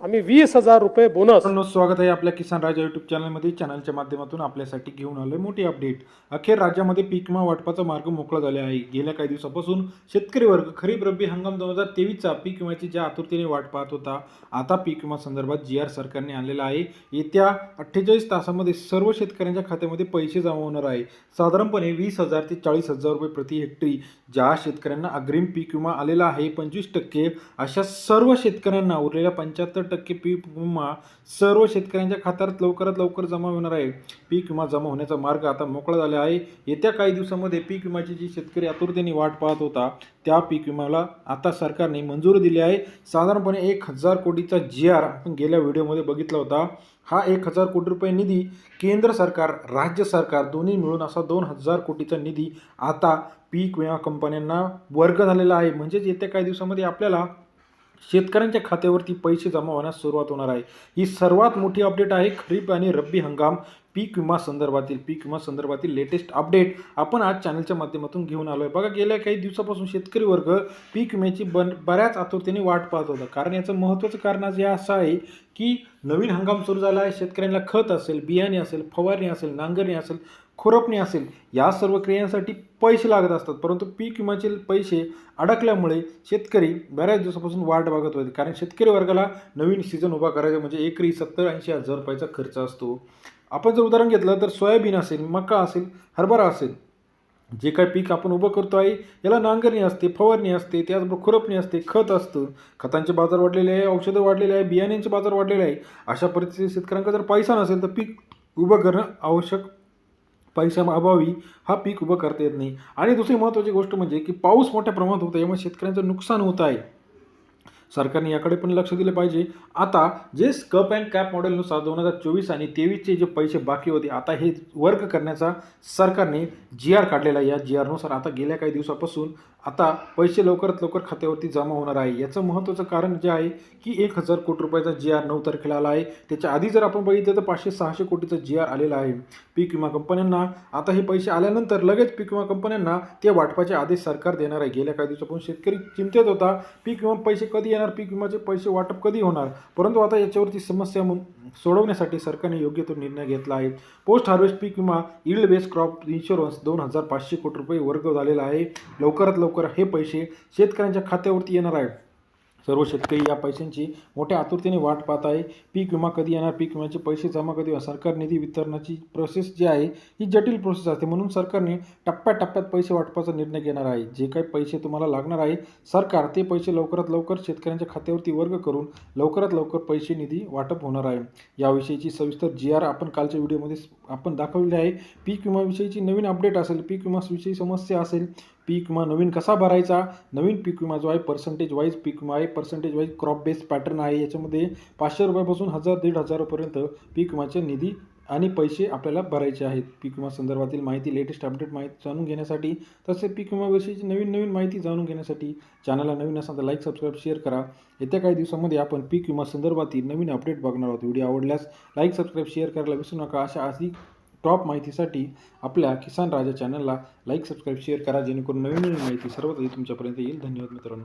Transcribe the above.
आम्ही वीस हजार रुपये बोनस स्वागत आहे आपल्या किसान राजा युट्यूब चॅनलमध्ये चॅनलच्या माध्यमातून आपल्यासाठी घेऊन आलोय मोठी अपडेट अखेर राज्यामध्ये पीक विमा वाटपाचा मार्ग मोकळा झाला आहे. गेल्या काही दिवसापासून शेतकरी वर्ग खरीप रब्बी हंगाम दोन हजार तेवीसचा पीक विम्याची ज्या आतुरतेने वाट पाहत होता आता पीक विमा संदर्भात जी आर सरकारने आणलेला आहे. येत्या अठ्ठेचाळीस तासामध्ये सर्व शेतकऱ्यांच्या खात्यामध्ये पैसे जमा होणार आहे. साधारणपणे वीस हजार ते चाळीस हजार रुपये प्रति हेक्टरी ज्या शेतकऱ्यांना अग्रिम पीक विमा आलेला आहे पंचवीस टक्के अशा सर्व शेतकऱ्यांना उरलेल्या पंच्याहत्तर टक्के पीक विमा सर्व शेतकऱ्यांच्या खात्यात लवकरात लवकर जमा होणार आहे. पीक विमा जमा होण्याचा मार्ग आता मोकळा झाला आहे. येत्या काही दिवसामध्ये पीक विम्याची जी शेतकरी आतुरतेने वाट पाहत होता त्या पीक विम्याला आता सरकारने मंजुरी दिली आहे. साधारणपणे एक हजार कोटीचा जी आर आपण गेल्या व्हिडिओमध्ये बघितला होता. हा एक हजार कोटी रुपये निधी केंद्र सरकार राज्य सरकार दोन्ही मिळून असा दोन हजार कोटीचा निधी आता पीक विमा कंपन्यांना वर्ग झालेला आहे. म्हणजेच येत्या काही दिवसामध्ये आपल्याला शेतकऱ्यांच्या खात्यावरती पैसे जमा होण्यास सुरुवात होणार आहे. ही सर्वात मोठी अपडेट आहे. खरीप आणि रब्बी हंगाम पीक विमा संदर्भातील पीक विमा संदर्भातील लेटेस्ट अपडेट आपण आज चॅनलच्या माध्यमातून घेऊन आलो आहे बघा गेल्या काही दिवसापासून शेतकरी वर्ग पीक विम्याची बन बऱ्याच आतुरतेने वाट पाहत होता. कारण याचं महत्त्वाचं कारण आज हे असं आहे की नवीन हंगाम सुरू झाला आहे. शेतकऱ्यांना खत असेल बियाणे असेल फवारणी असेल नांगरणी असेल खुरपणी असेल या सर्व क्रियांसाठी पैसे लागत असतात. परंतु पीक विम्याचे पैसे अडकल्यामुळे शेतकरी बऱ्याच दिवसापासून वाट बघत होते. कारण शेतकरी वर्गाला नवीन सीझन उभा करायचा म्हणजे एकरी सत्तर ऐंशी हजार रुपयाचा खर्च असतो. आपण जर उदाहरण घेतलं तर सोयाबीन असेल मका असेल हरभरा असेल जे काय पीक आपण उभं करतो आहे याला नांगरणी असते फवारणी असते त्याचबरोबर खुरपणी असते खत असतं. खतांचे बाजार वाढलेले आहे औषधं वाढलेले आहे बियाण्यांचे बाजार वाढलेले आहे. अशा परिस्थितीत शेतकऱ्यांकडे जर पैसा नसेल तर पीक उभं करणं आवश्यक पैशाअभावी हा पीक उभं करता येत नाही. आणि दुसरी महत्त्वाची गोष्ट म्हणजे की पाऊस मोठ्या प्रमाणात होतो यामुळे शेतकऱ्यांचं नुकसान होत आहे. सरकारने याकडे पण लक्ष दिलं पाहिजे. आता जे स्कप अँड कॅप मॉडेलनुसार दोन हजार चोवीस आणि तेवीसचे जे पैसे बाकी होते आता हे वर्क करण्याचा सरकारने जी आर काढलेला आहे. या जी आरनुसार आता गेल्या काही दिवसापासून आता पैसे लवकरात लवकर खात्यावरती जमा होणार आहे. याचं महत्त्वाचं कारण जे आहे की एक हजार कोटी रुपयाचा जी आर नऊ तारखेला आला आहे. त्याच्या आधी जर आपण बघितलं तर पाचशे सहाशे कोटीचा जी आर आलेला आहे. पीक विमा कंपन्यांना आता हे पैसे आल्यानंतर लगेच पीक विमा कंपन्यांना ते वाटपाचे आदेश सरकार देणार आहे. गेल्या काही दिवसापासून शेतकरी चिंतेत होता. पीक विमा पैसे कधी येणार? पीक विमाचे पैसे वाटप कधी होणार? परंतु आता याच्यावरती समस्या म्हणून सोडवण्यासाठी सरकारने योग्य तो निर्णय घेतला आहे. पोस्ट हार्वेस्ट पीक विमा इल्ड बेस्ड क्रॉप इन्शुरन्स दोन हजार पाचशे कोटी रुपये वर्ग झालेला आहे. लवकरात लवकर हे पैसे शेतकऱ्यांच्या खात्यावरती येणार आहे सर्व शेतकरी या पैशांची मोठ्या आतुरतेने वाट पाहत आहे. पीक विमा कधी येणार? पीक विम्याचे पैसे जमा कधी सरकार निधी वितरणाची प्रोसेस जी आहे ही जटिल प्रोसेस असते. म्हणून सरकारने टप्प्याटप्प्यात पैसे वाटपाचा निर्णय घेणार आहे. जे काही पैसे तुम्हाला लागणार आहे सरकार ते पैसे लवकरात लवकर शेतकऱ्यांच्या खात्यावरती वर्ग करून लवकरात लवकर पैसे निधी वाटप होणार आहे. याविषयीची सविस्तर जी आर आपण कालच्या व्हिडिओमध्ये आपण दाखवलेली आहे. पीक विमाविषयीची नवीन अपडेट असेल पीक विमाविषयी समस्या असेल पीक विमा नवीन कसा भरायचा? नवीन पीक विमा जो आहे पर्सेंटेज वाईज पीक विमा आहे. Percentage wise crop based pattern आहे. याच्यामध्ये पाचशे रुपयापासून हजार दीड हजारापर्यंत पीक विमाचे निधी आणि पैसे आपल्याला भरायचे आहेत. पीक विमा संदर्भातील माहिती लेटेस्ट अपडेट माहिती जाणून घेण्यासाठी तसेच पीक विमाविषयीची नवीन नवीन माहिती जाणून घेण्यासाठी चॅनलला नवीन असाल तर लाईक सबस्क्राईब शेअर करा. येत्या काही दिवसामध्ये आपण पीक विमा संदर्भातील नवीन अपडेट बघणार आहोत. व्हिडिओ आवडल्यास लाईक सबस्क्राईब शेअर करायला विसरू नका. अशा अधिक टॉप माहितीसाठी आपल्या किसान राजा चॅनलला लाईक सबस्क्राईब शेअर करा जेणेकरून नवीन नवीन माहिती सर्वप्रथम तुमच्यापर्यंत येईल. धन्यवाद मित्रांनो.